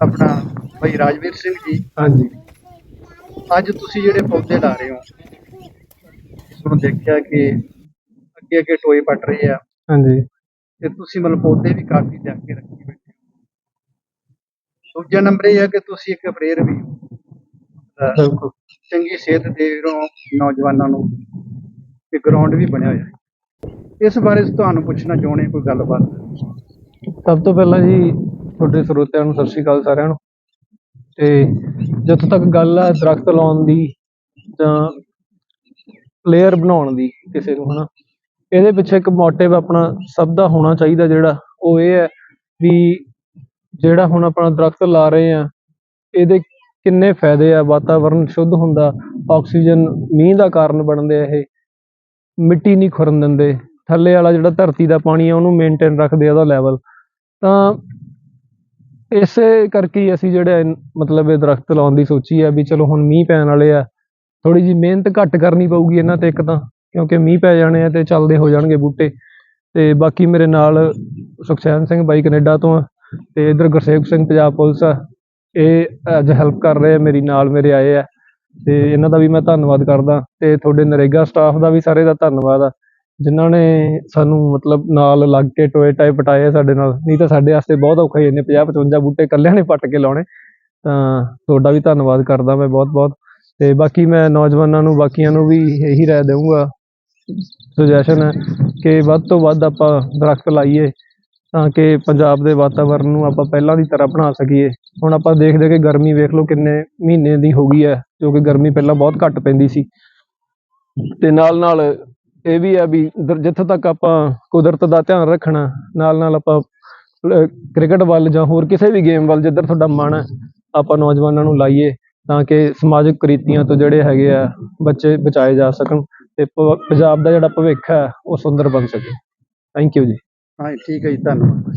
ਆਪਣਾ ਭਾਈ ਰਾਜਵੀਰ ਸਿੰਘ ਜੀ। ਹਾਂਜੀ। ਅੱਜ ਤੁਸੀਂ ਜਿਹੜੇ ਪੌਦੇ ਲਾ ਰਹੇ ਹੋ ਇਸ ਨੂੰ ਦੇਖਿਆ ਕਿ ਅੱਗੇ ਅੱਗੇ ਟੋਏ ਪੱਟ ਰਹੇ ਆ। ਹਾਂਜੀ। ਤੇ ਤੁਸੀਂ ਮਤਲਬ ਪੌਦੇ ਵੀ ਕਾਫੀ ਲਿਆ ਕੇ ਰੱਖੀ ਬੈਠੇ ਹੋ ਦੂਜਾ ਨੰਬਰ ਇਹ ਹੈ ਕਿ ਤੁਸੀਂ ਇੱਕ ਅਪਰੇਰ ਵੀ ਹੋ ਚੰਗੀ ਸਿਹਤ ਦੇ ਰਹੋ ਨੌਜਵਾਨਾਂ ਨੂੰ ਤੇ ਗਰਾਊਂਡ ਵੀ ਬਣਿਆ ਹੋਇਆ। ਹੈ ਇਸ ਬਾਰੇ ਤੁਹਾਨੂੰ ਪੁੱਛਣਾ ਚਾਹੁੰਦੇ ਕੋਈ ਗੱਲਬਾਤ? ਸਭ ਤੋਂ ਪਹਿਲਾਂ ਜੀ ਤੁਹਾਡੇ ਸਰੋਤਿਆਂ ਨੂੰ, ਸਤਿ ਸ਼੍ਰੀ ਅਕਾਲ ਸਾਰਿਆਂ ਨੂੰ। ਤੇ ਜਦੋਂ ਤੱਕ ਗੱਲ ਆ ਦਰਖਤ ਲਾਉਣ ਦੀ ਜਾਂ ਪਲੇਅਰ ਬਣਾਉਣ ਦੀ ਕਿਸੇ ਨੂੰ, ਹਨਾ, ਇਹਦੇ ਪਿੱਛੇ ਇੱਕ ਮੋਟਿਵ ਆਪਣਾ ਸਭ ਦਾ ਹੋਣਾ ਚਾਹੀਦਾ ਜਿਹੜਾ, ਉਹ ਇਹ ਹੈ ਵੀ ਜਿਹੜਾ ਹੁਣ ਆਪਣਾ ਦਰਖਤ ਲਾ ਰਹੇ ਆ ਇਹਦੇ ਕਿੰਨੇ ਫਾਇਦੇ ਆ? ਵਾਤਾਵਰਣ ਸ਼ੁੱਧ ਹੁੰਦਾ, ਆਕਸੀਜਨ ਮੀਂਹ ਦਾ ਕਾਰਨ ਬਣਦੇ ਆ ਇਹ, ਮਿੱਟੀ ਨਹੀਂ ਖੁਰਨ ਦਿੰਦੇ, ਥੱਲੇ ਵਾਲਾ ਜਿਹੜਾ ਧਰਤੀ ਦਾ ਪਾਣੀ ਆ, ਉਹਨੂੰ ਮੇਨਟੇਨ ਰੱਖਦੇ ਆ ਉਹਦਾ ਲੈਵਲ ਤਾਂ ਇਸੇ ਕਰਕੇ ਹੀ ਅਸੀਂ ਜਿਹੜੇ ਇਨ- ਮਤਲਬ ਇਹ ਦਰਖਤ ਲਾਉਣ ਦੀ ਸੋਚੀ ਆ ਵੀ ਚਲੋ ਹੁਣ ਮੀਂਹ ਪੈਣ ਵਾਲੇ ਆ ਥੋੜੀ ਜੀ ਮਿਹਨਤ ਘੱਟ ਕਰਨੀ ਪਊਗੀ ਇਹਨਾਂ ਤੇ ਇੱਕ ਤਾਂ, ਕਿਉਂਕਿ ਮੀਂਹ ਪੈ ਜਾਣੇ ਆ ਤੇ ਚੱਲਦੇ ਹੋ ਜਾਣਗੇ ਬੂਟੇ। ਤੇ ਬਾਕੀ ਮੇਰੇ ਨਾਲ ਸੁਖਚੈਨ ਸਿੰਘ ਬਾਈ ਕੈਨੇਡਾ ਤੋਂ ਆ, ਤੇ ਇਧਰ ਗੁਰਸੇਵਕ ਸਿੰਘ ਪੰਜਾਬ ਪੁਲਿਸ ਆ, ਇਹ ਅੱਜ ਹੈਲਪ ਕਰ ਰਹੇ ਆ, ਮੇਰੀ ਨਾਲ ਮੇਰੇ ਆਏ ਆ। ਤੇ ਇਹਨਾਂ ਦਾ ਵੀ ਮੈਂ ਧੰਨਵਾਦ ਕਰਦਾ, ਤੇ ਤੁਹਾਡੇ ਨਰੇਗਾ ਸਟਾਫ ਦਾ ਵੀ ਸਾਰੇ ਦਾ ਧੰਨਵਾਦ ਆ। ਜਿਨ੍ਹਾਂ ਨੇ ਸਾਨੂੰ ਮਤਲਬ ਨਾਲ ਲੱਗ ਕੇ ਟੋਏ ਟਾਏ ਪਟਾਏ ਆ ਸਾਡੇ ਨਾਲ। ਨਹੀਂ ਤਾਂ ਸਾਡੇ ਵਾਸਤੇ ਬਹੁਤ ਔਖਾ ਹੀ ਇੰਨੇ 50 55 ਬੂਟੇ ਇਕੱਲਿਆਂ ਨੇ ਪੱਟ ਕੇ ਲਾਉਣੇ। ਤਾਂ ਤੁਹਾਡਾ ਵੀ ਧੰਨਵਾਦ ਕਰਦਾ ਮੈਂ ਬਹੁਤ ਬਹੁਤ। ਤੇ ਬਾਕੀ ਮੈਂ ਨੌਜਵਾਨਾਂ ਨੂੰ, ਬਾਕੀਆਂ ਨੂੰ ਵੀ ਇਹੀ ਰਾਏ ਦੇਵਾਂਗਾ ਸੁਜੈਸ਼ਨ ਹੈ ਕਿ ਵੱਧ ਤੋਂ ਵੱਧ ਆਪਾਂ ਦਰਖਤ ਲਾਈਏ, ਤਾਂ ਕਿ ਪੰਜਾਬ ਦੇ ਵਾਤਾਵਰਣ ਨੂੰ ਆਪਾਂ ਪਹਿਲਾਂ ਦੀ ਤਰ੍ਹਾਂ ਬਣਾ ਸਕੀਏ। ਹੁਣ ਆਪਾਂ ਦੇਖਦੇ ਕਿ ਗਰਮੀ ਵੇਖ ਲਓ ਕਿੰਨੇ ਮਹੀਨੇ ਦੀ ਹੋ ਗਈ ਹੈ, ਜੋ ਕਿ ਗਰਮੀ ਪਹਿਲਾਂ ਬਹੁਤ ਘੱਟ ਪੈਂਦੀ ਸੀ। ਤੇ ਨਾਲ ਨਾਲ ਇਹ ਵੀ ਹੈ ਵੀ ਜਿੱਥੋਂ ਤੱਕ ਆਪਾਂ ਕੁਦਰਤ ਦਾ ਧਿਆਨ ਰੱਖਣਾ ਨਾਲ ਨਾਲ ਆਪਾਂ ਕ੍ਰਿਕਟ ਵੱਲ ਜਾਂ ਹੋਰ ਕਿਸੇ ਵੀ ਗੇਮ ਵੱਲ ਜਿੱਧਰ ਤੁਹਾਡਾ ਮਨ ਹੈ ਆਪਾਂ ਨੌਜਵਾਨਾਂ ਨੂੰ ਲਾਈਏ ਤਾਂ ਕਿ ਸਮਾਜਿਕ ਕੁਰੀਤੀਆਂ ਤੋਂ ਜਿਹੜੇ ਹੈਗੇ ਆ ਬੱਚੇ ਬਚਾਏ ਜਾ ਸਕਣ ਤੇ ਪੰਜਾਬ ਦਾ ਜਿਹੜਾ ਭਵਿੱਖ ਹੈ ਉਹ ਸੁੰਦਰ ਬਣ ਸਕੇ। ਥੈਂਕ ਯੂ ਜੀ। ਹਾਂ ਠੀਕ ਹੈ ਜੀ ਧੰਨਵਾਦ।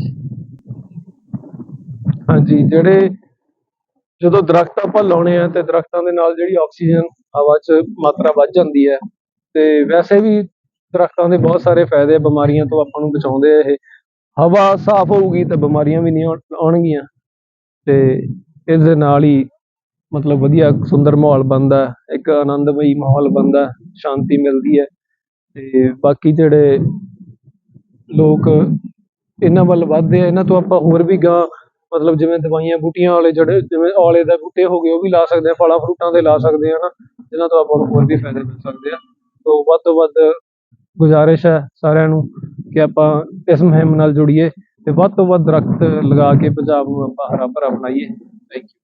ਹਾਂਜੀ ਜਿਹੜੇ ਜਦੋਂ ਦਰਖਤ ਆਪਾਂ ਲਾਉਣੇ ਆ ਤੇ ਦਰਖਤਾਂ ਦੇ ਨਾਲ ਜਿਹੜੀ ਆਕਸੀਜਨ ਹਵਾ 'ਚ ਮਾਤਰਾ ਵੱਧ ਜਾਂਦੀ ਹੈ ਤੇ ਵੈਸੇ ਵੀ ਦਰਖਤਾਂ ਦੇ ਬਹੁਤ ਸਾਰੇ ਫਾਇਦੇ ਬਿਮਾਰੀਆਂ ਤੋਂ ਆਪਾਂ ਨੂੰ ਬਚਾਉਂਦੇ ਆ ਇਹ। ਹਵਾ ਸਾਫ਼ ਹੋਊਗੀ ਤਾਂ ਬਿਮਾਰੀਆਂ ਵੀ ਨਹੀਂ ਆਉਣਗੀਆਂ। ਤੇ ਇਸ ਦੇ ਨਾਲ ਹੀ ਮਤਲਬ ਵਧੀਆ ਸੁੰਦਰ ਮਾਹੌਲ ਬਣਦਾ, ਇੱਕ ਆਨੰਦਮਈ ਮਾਹੌਲ ਬਣਦਾ, ਸ਼ਾਂਤੀ ਮਿਲਦੀ ਹੈ। ਤੇ ਬਾਕੀ ਜਿਹੜੇ ਲੋਕ ਇਹਨਾਂ ਵੱਲ ਵੱਧਦੇ ਆ, ਇਹਨਾਂ ਤੋਂ ਆਪਾਂ ਹੋਰ ਵੀ ਗਾਂ ਮਤਲਬ ਜਿਵੇਂ ਦਵਾਈਆਂ ਬੂਟੀਆਂ ਵਾਲੇ ਜਿਹੜੇ, ਜਿਵੇਂ ਔਲੇ ਦੇ ਬੂਟੇ ਹੋ ਗਏ, ਉਹ ਵੀ ਲਾ ਸਕਦੇ ਆ, ਫਲਾਂ ਫਰੂਟਾਂ ਦੇ ਲਾ ਸਕਦੇ ਆ ਨਾ ਜਿਨ੍ਹਾਂ ਤੋਂ ਆਪਾਂ ਨੂੰ ਹੋਰ ਵੀ ਫਾਇਦੇ ਮਿਲ ਸਕਦੇ ਆ। ਤੋਂ ਵੱਧ ਤੋਂ ਵੱਧ ਗੁਜ਼ਾਰਿਸ਼ ਹੈ ਸਾਰਿਆਂ ਨੂੰ ਕਿ ਆਪਾਂ ਇਸ ਮੁਹਿੰਮ ਨਾਲ ਜੁੜੀਏ ਤੇ ਵੱਧ ਤੋਂ ਵੱਧ ਦਰਖਤ ਲਗਾ ਕੇ ਪੰਜਾਬ ਨੂੰ ਆਪਾਂ ਹਰਾ ਭਰਾ ਬਣਾਈਏ। Thank you